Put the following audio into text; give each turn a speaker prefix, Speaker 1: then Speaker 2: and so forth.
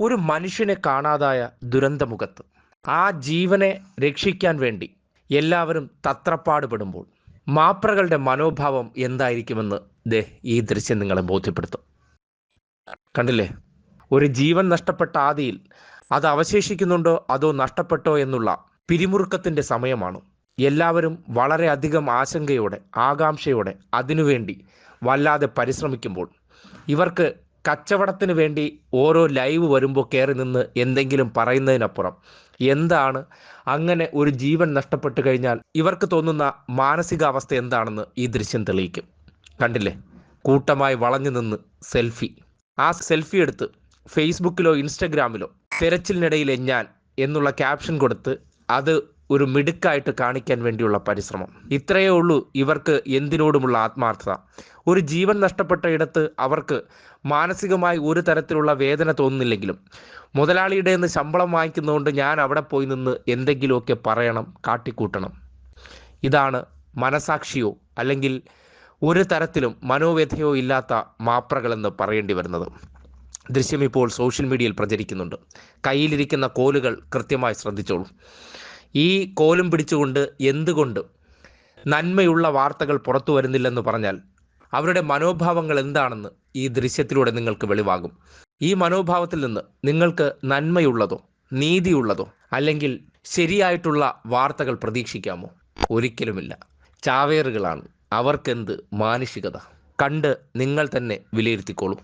Speaker 1: ഒരു മനുഷ്യനെ കാണാതായ ദുരന്തമുഖത്ത് ആ ജീവനെ രക്ഷിക്കാൻ വേണ്ടി എല്ലാവരും തത്രപ്പാടുപെടുമ്പോൾ മാപ്രകളുടെ മനോഭാവം എന്തായിരിക്കുമെന്ന് ദേ ഈ ദൃശ്യം നിങ്ങളെ ബോധ്യപ്പെടുത്തും. കണ്ടില്ലേ? ഒരു ജീവൻ നഷ്ടപ്പെട്ട ആദിയിൽ അത് അവശേഷിക്കുന്നുണ്ടോ അതോ നഷ്ടപ്പെട്ടോ എന്നുള്ള പിരിമുറുക്കത്തിന്റെ സമയമാണ്. എല്ലാവരും വളരെയധികം ആശങ്കയോടെ ആകാംക്ഷയോടെ അതിനുവേണ്ടി വല്ലാതെ പരിശ്രമിക്കുമ്പോൾ ഇവർക്ക് കച്ചവടത്തിന് വേണ്ടി ഓരോ ലൈവ് വരുമ്പോൾ കയറി നിന്ന് എന്തെങ്കിലും പറയുന്നതിനപ്പുറം എന്താണ്? അങ്ങനെ ഒരു ജീവൻ നഷ്ടപ്പെട്ടു കഴിഞ്ഞാൽ ഇവർക്ക് തോന്നുന്ന മാനസികാവസ്ഥ എന്താണെന്ന് ഈ ദൃശ്യം തെളിയിക്കും. കണ്ടില്ലേ? കൂട്ടമായി വളഞ്ഞു നിന്ന് സെൽഫി. ആ സെൽഫി എടുത്ത് ഫേസ്ബുക്കിലോ ഇൻസ്റ്റഗ്രാമിലോ തിരച്ചിലിനിടയിലെ ഞാൻ എന്നുള്ള ക്യാപ്ഷൻ കൊടുത്ത് അത് ഒരു മിടുക്കായിട്ട് കാണിക്കാൻ വേണ്ടിയുള്ള പരിശ്രമം. ഇത്രയേ ഉള്ളൂ ഇവർക്ക് എന്തിനോടുമുള്ള ആത്മാർത്ഥത. ഒരു ജീവൻ നഷ്ടപ്പെട്ട ഇടത്ത് അവർക്ക് മാനസികമായി ഒരു തരത്തിലുള്ള വേദന തോന്നുന്നില്ലെങ്കിലും മുതലാളിയുടെ നിന്ന് ശമ്പളം വാങ്ങിക്കുന്നതുകൊണ്ട് ഞാൻ അവിടെ പോയി നിന്ന് എന്തെങ്കിലുമൊക്കെ പറയണം കാട്ടിക്കൂട്ടണം. ഇതാണ് മനസാക്ഷിയോ അല്ലെങ്കിൽ ഒരു തരത്തിലും മനോവ്യഥയോ ഇല്ലാത്ത മാപ്രകളെന്ന് പറയേണ്ടി വരുന്നത്. ദൃശ്യം ഇപ്പോൾ സോഷ്യൽ മീഡിയയിൽ പ്രചരിക്കുന്നുണ്ട്. കയ്യിലിരിക്കുന്ന കോലുകൾ കൃത്യമായി ശ്രദ്ധിച്ചോളൂ. ഈ കോലും പിടിച്ചുകൊണ്ട് എന്തുകൊണ്ട് നന്മയുള്ള വാർത്തകൾ പുറത്തു വരുന്നില്ലെന്ന് പറഞ്ഞാൽ അവരുടെ മനോഭാവങ്ങൾ എന്താണെന്ന് ഈ ദൃശ്യത്തിലൂടെ നിങ്ങൾക്ക് വെളിവാകും. ഈ മനോഭാവത്തിൽ നിന്ന് നിങ്ങൾക്ക് നന്മയുള്ളതോ നീതിയുള്ളതോ അല്ലെങ്കിൽ ശരിയായിട്ടുള്ള വാർത്തകൾ പ്രതീക്ഷിക്കാമോ? ഒരിക്കലുമില്ല. ചാവേറുകളാണ്. അവർക്കെന്ത് മാനുഷികത? കണ്ട് നിങ്ങൾ തന്നെ വിലയിരുത്തിക്കോളൂ.